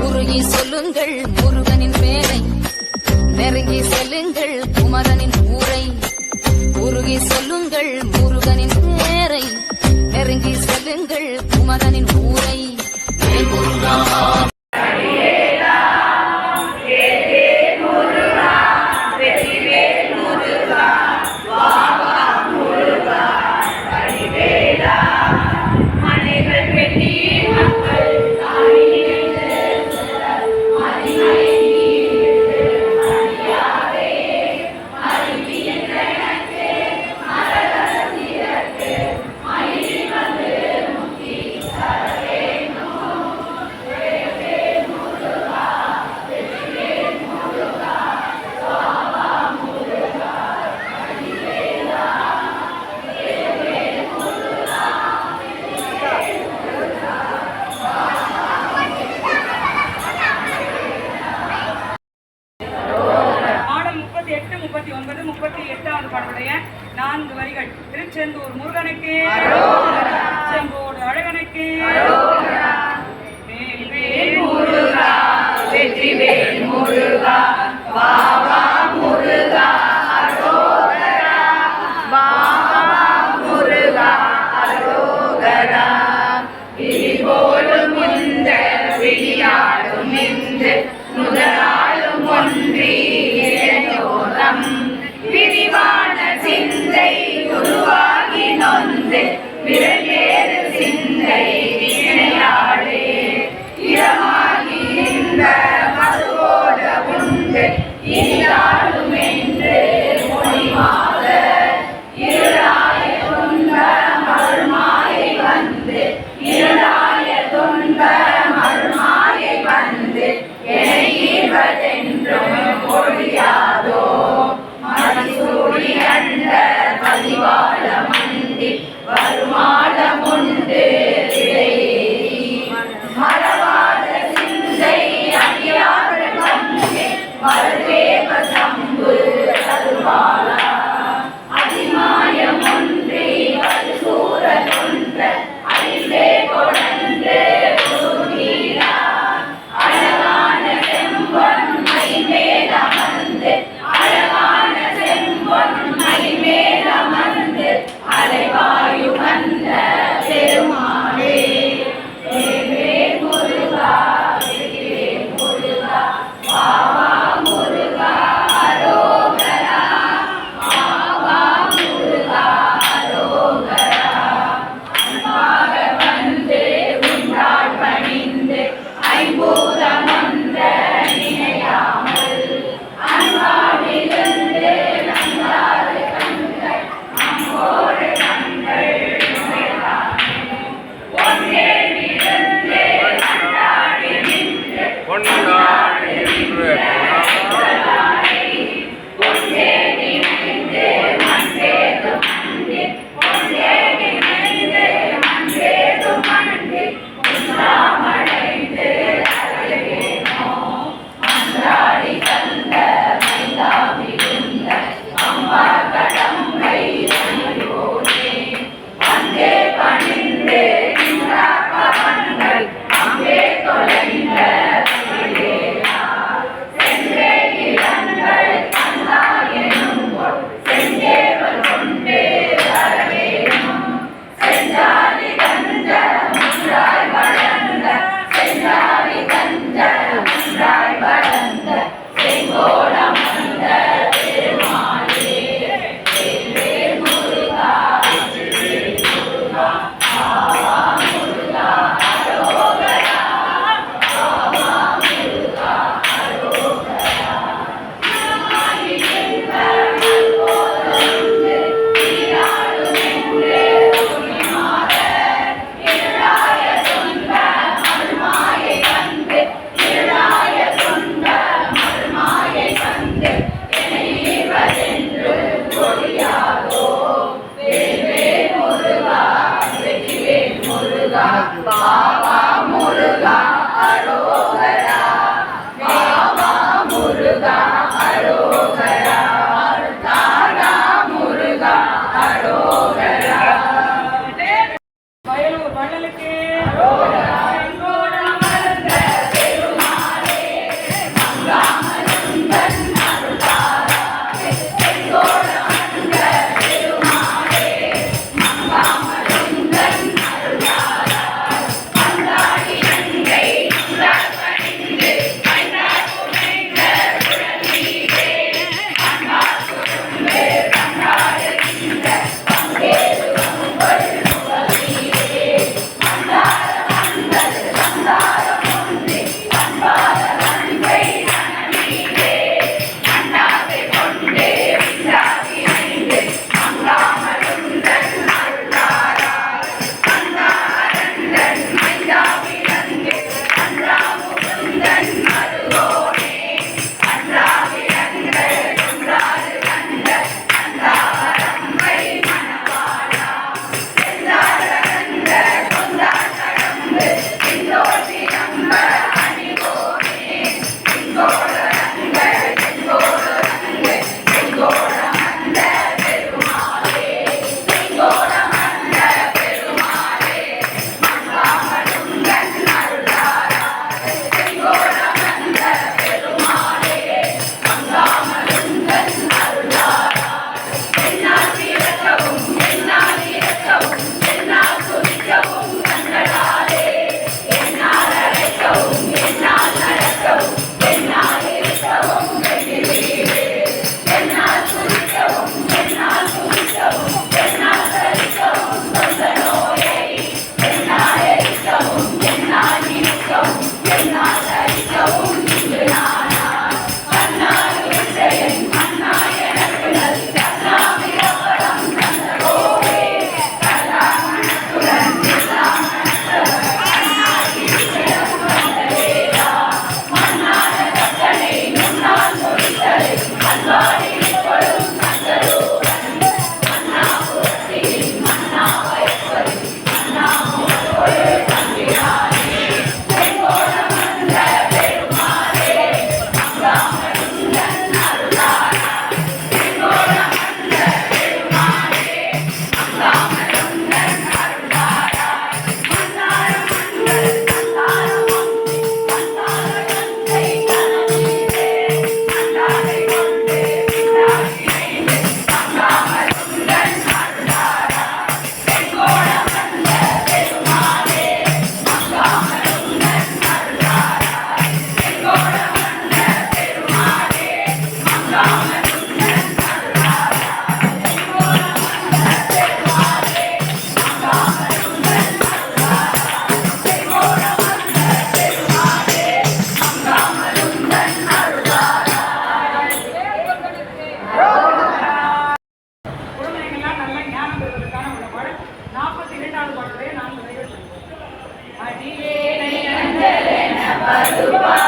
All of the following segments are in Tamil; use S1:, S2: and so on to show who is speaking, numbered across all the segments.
S1: உருகி சொல்லுங்கள் முருகனின் பேரை. நெருங்கி செல்லுங்கள் குமரனின் ஊரை. உருகி சொல்லுங்கள் முருகனின் பேரை. நெருங்கி செல்லுங்கள் குமரனின் ஊரை.
S2: ஒன்பது முப்பத்தி எட்டாவது பாடலுடைய நான்கு வரிகள். திருச்செந்தூர் முருகனுக்கு. செங்கோடு அழகனுக்கு. வெற்றி வேல் முருகா
S3: உண்டு இனியாடும்
S1: Hãy subscribe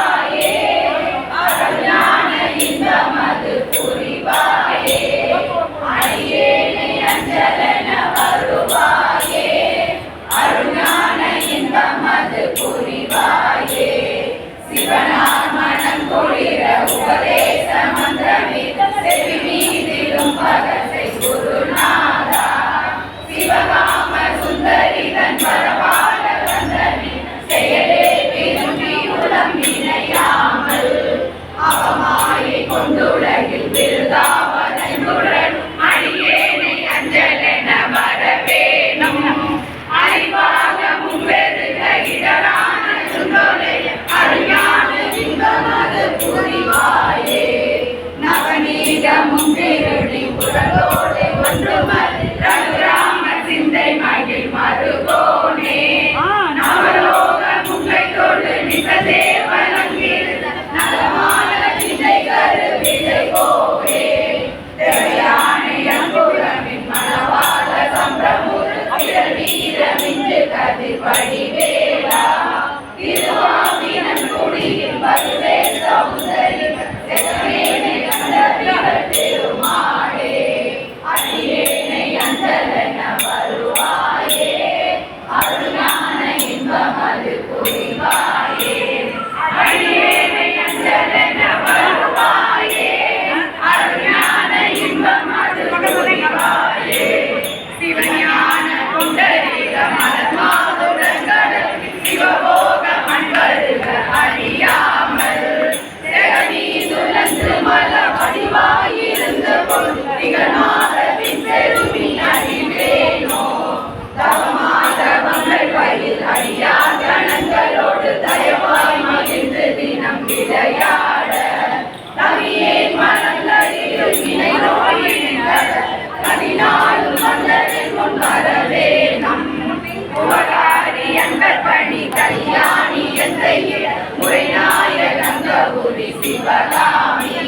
S1: குரு சிவகாமி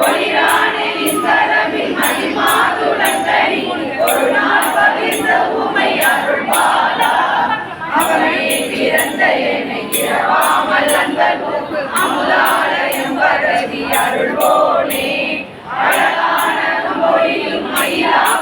S1: ஒளிரானே கரவில் மணிமாதுடன் கரி ஒரு நாள் பகிர்ந்த உமை அருள் பாலா அவனை பிறந்த என்னை இரவாமல் அன்பர் போனே அழகான மொழியும் மயிலாக